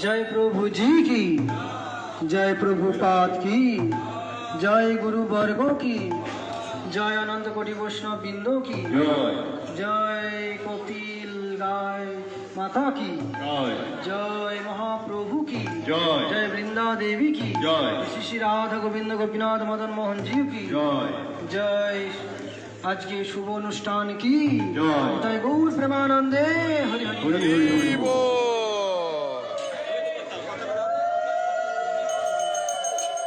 জয় প্রভু जी की। জয় প্রভুপাদ কি জয় গুরু বর্গ কি জয় অনন্ত কোটি বৈষ্ণব বৃন্দ কি জয় কপিল গায় মাতা কি জয় মহাপ্রভু কি জয় বৃন্দা দেবী কি জয় শ্রী রাধা গোবিন্দ গোপীনাথ মদন মোহন জিউ কি জয় আজকে শুভ অনুষ্ঠান কি জয় গৌর প্রেমানন্দে Hari Hari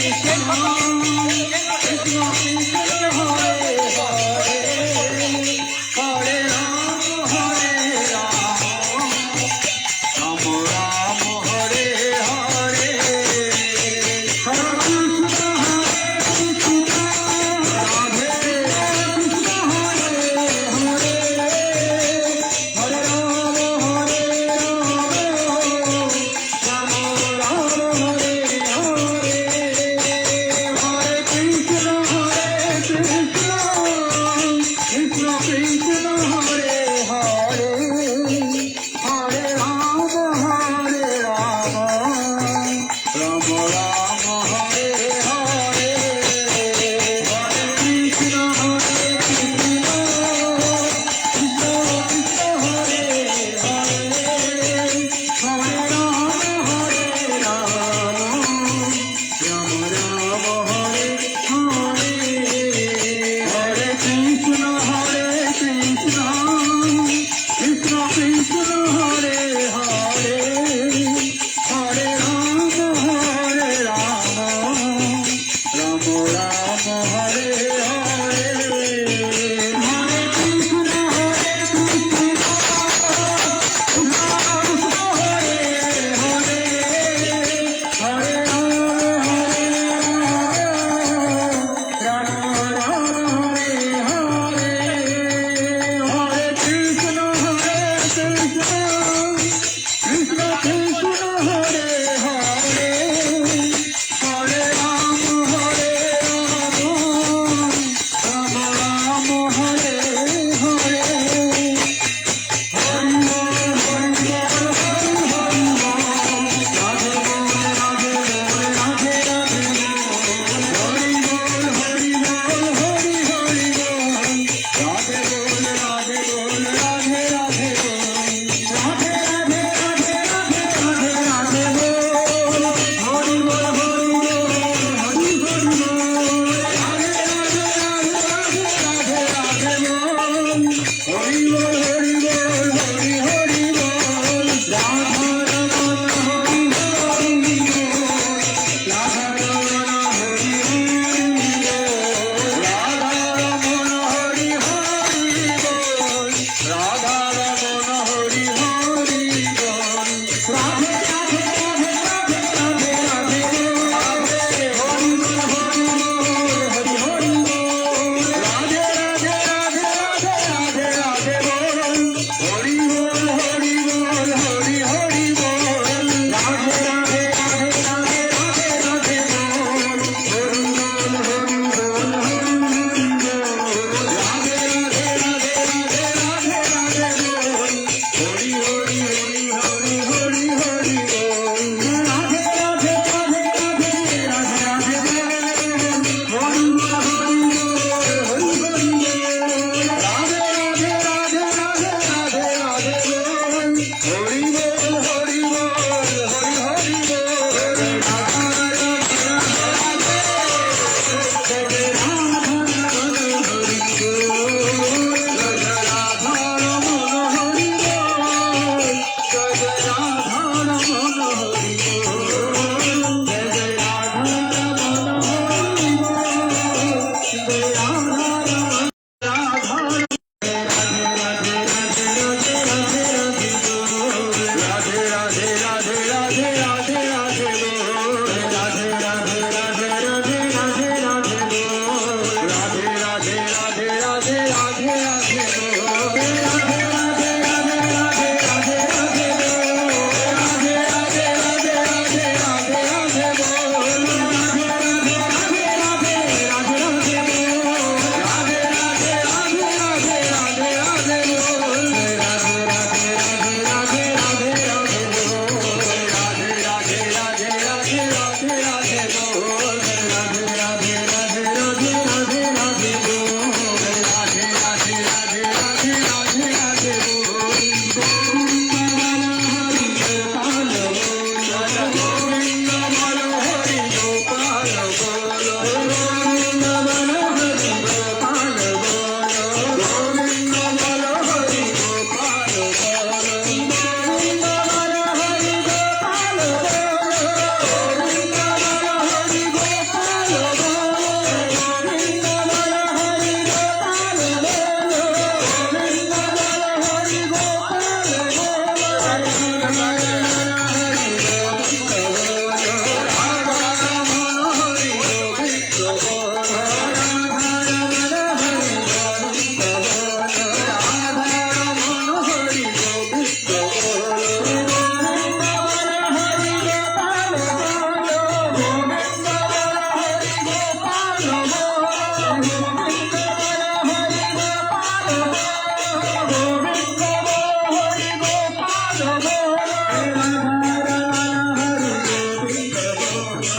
Krishna.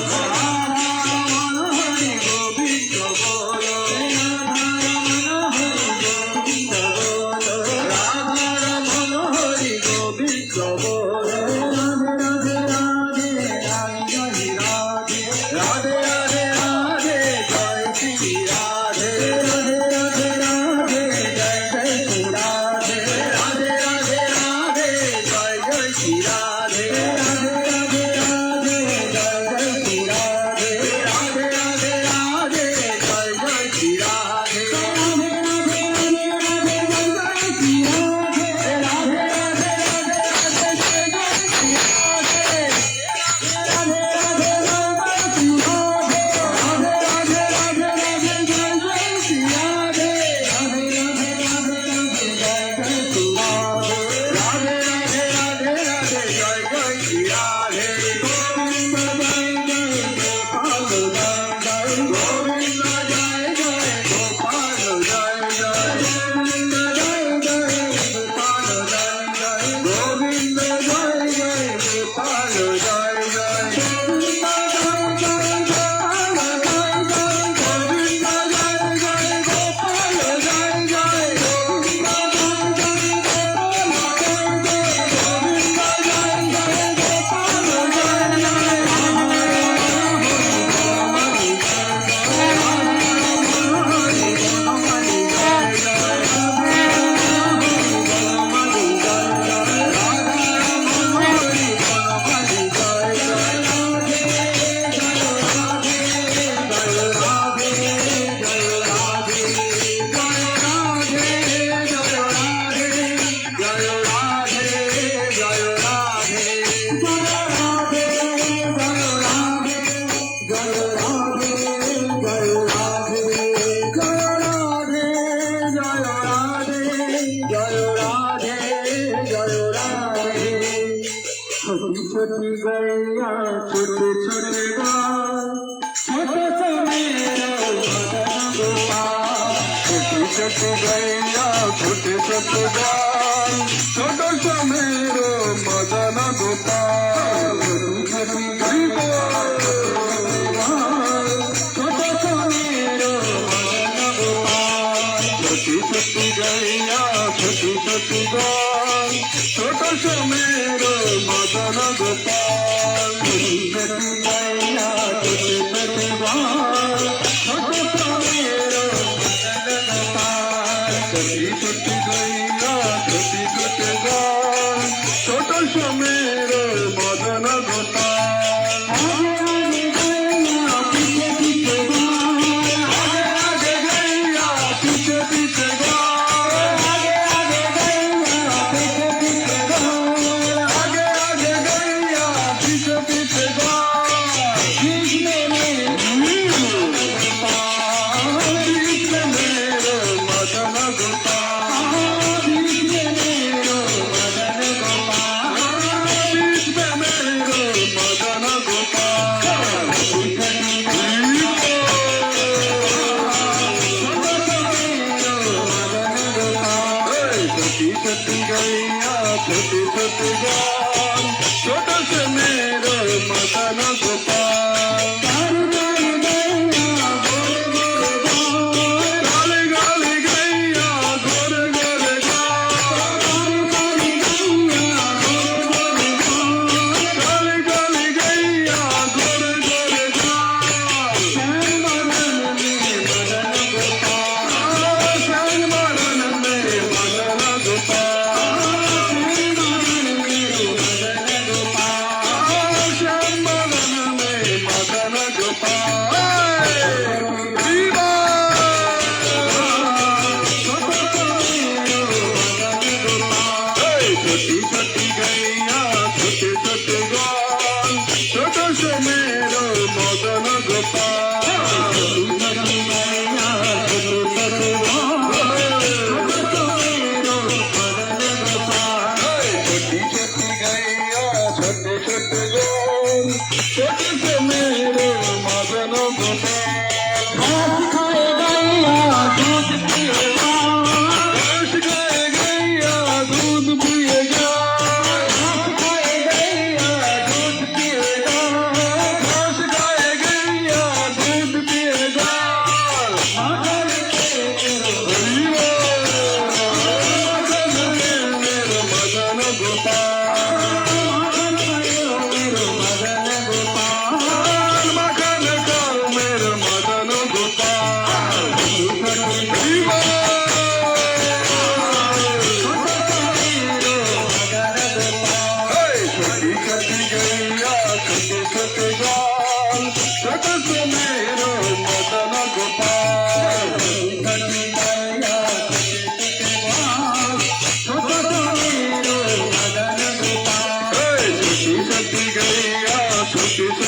Yeah.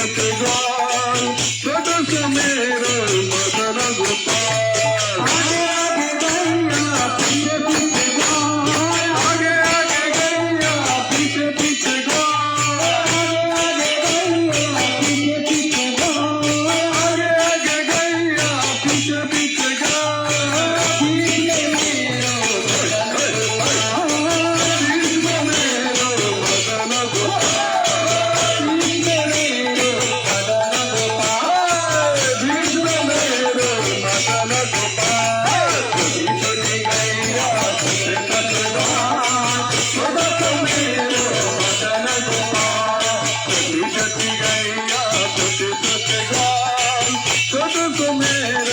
I the road. நேரம்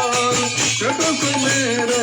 ছোট সোমেরো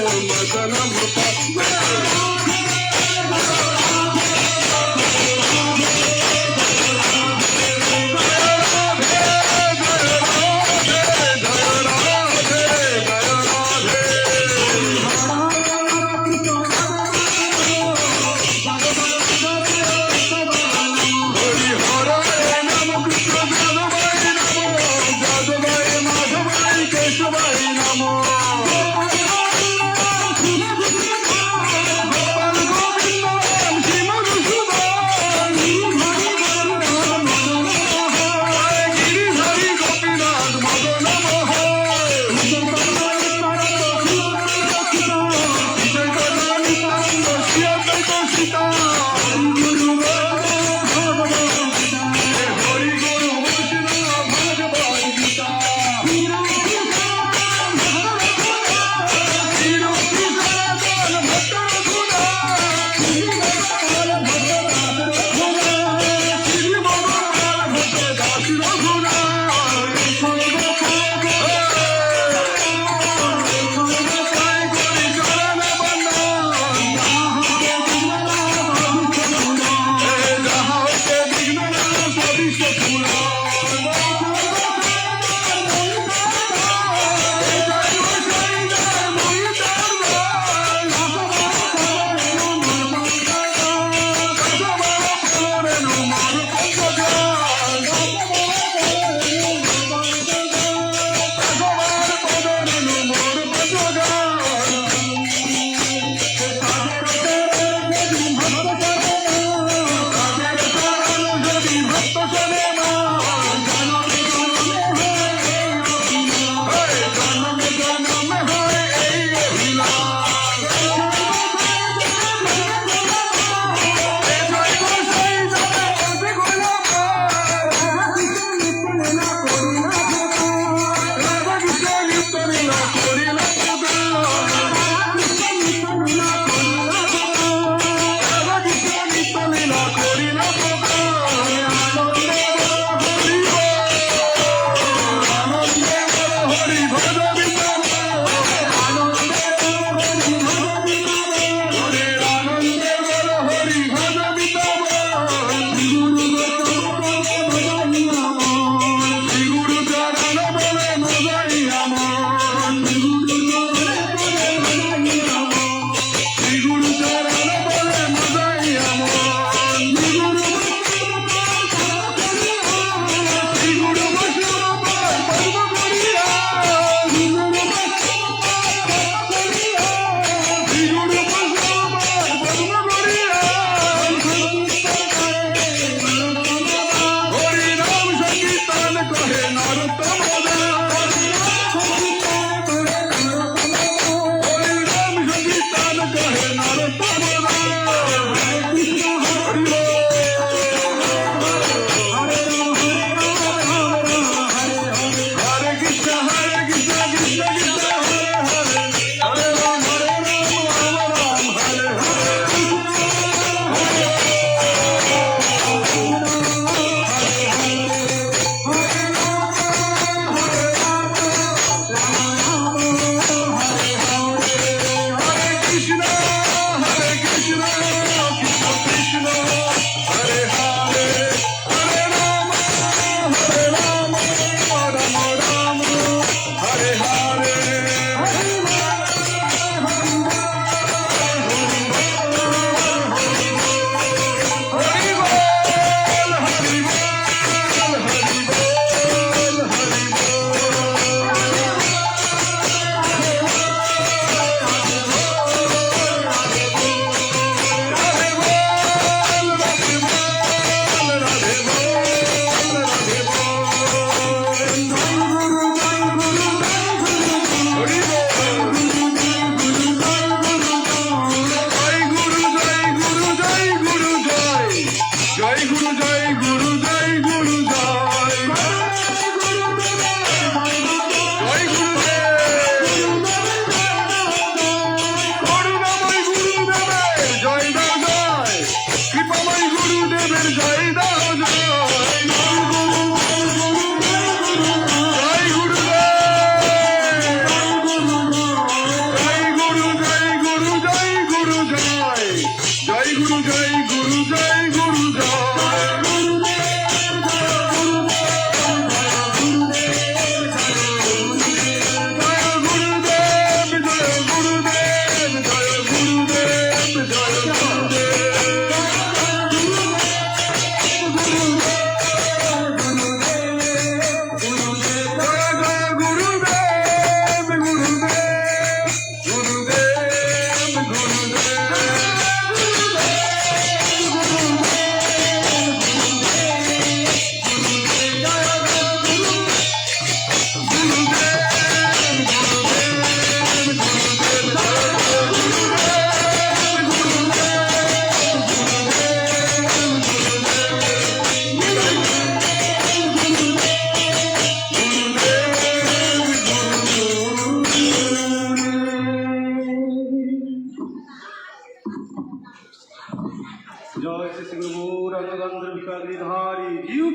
রঙ্গগন্ধর বিকারধারী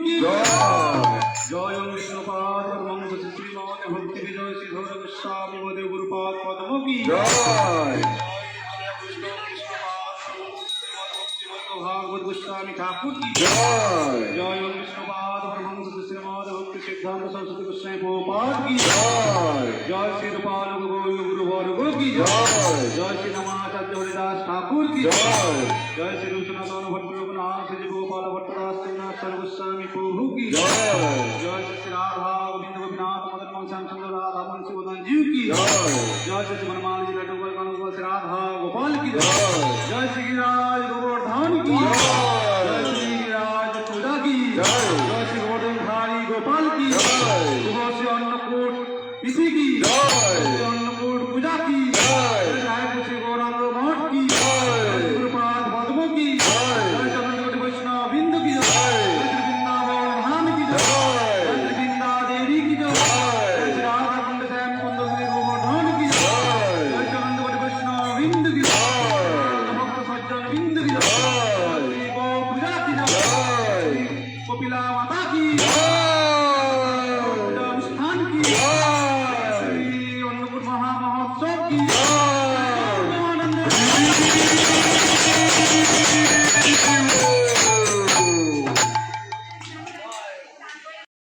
কি জয়। জয় ওম বিষ্ণুপাদ মঙ্গ শ্রীমদ ভক্তি বিজয় শ্রী ধর গোস্বামী মদেব গুরুপাদ পদ্ম কি জয় ভাগবত গোস্বামী ঠাকুর কি? জয়। জয় ওম বিষ্ণুপাদ ব্রহ্মংস শ্রীমদ ভক্তি সিদ্ধান্ত সরস্বতী গোস্বামী প্রভুপাদ কি? জয়। জয় শ্রী রূপাল গৌর গুরু বর্গ কি? জয়। জয় শ্রী নমাচার্য गौरीदास ठाकुर की। जय श्री विश्वनाथ भट्ट रघुनाथ जी गोपाल भट्टदास श्रीनाथ सर्वस्वामी प्रभु की। जय। जय श्री राधा गोविंद गोपीनाथ मदन मोहन श्याम चंद्र राधा मन शिवदान जीव की। जय। श्री हनुमान जी लड्डू गोपाल श्री राधा गोपाल की। जय। श्री गिरिराज गोवर्धन की। जय। श्री गिरिराज पूजा की। जय। श्री गोवर्धन धारी गोपाल की। सुबह से अन्नकूट इसी की। जय।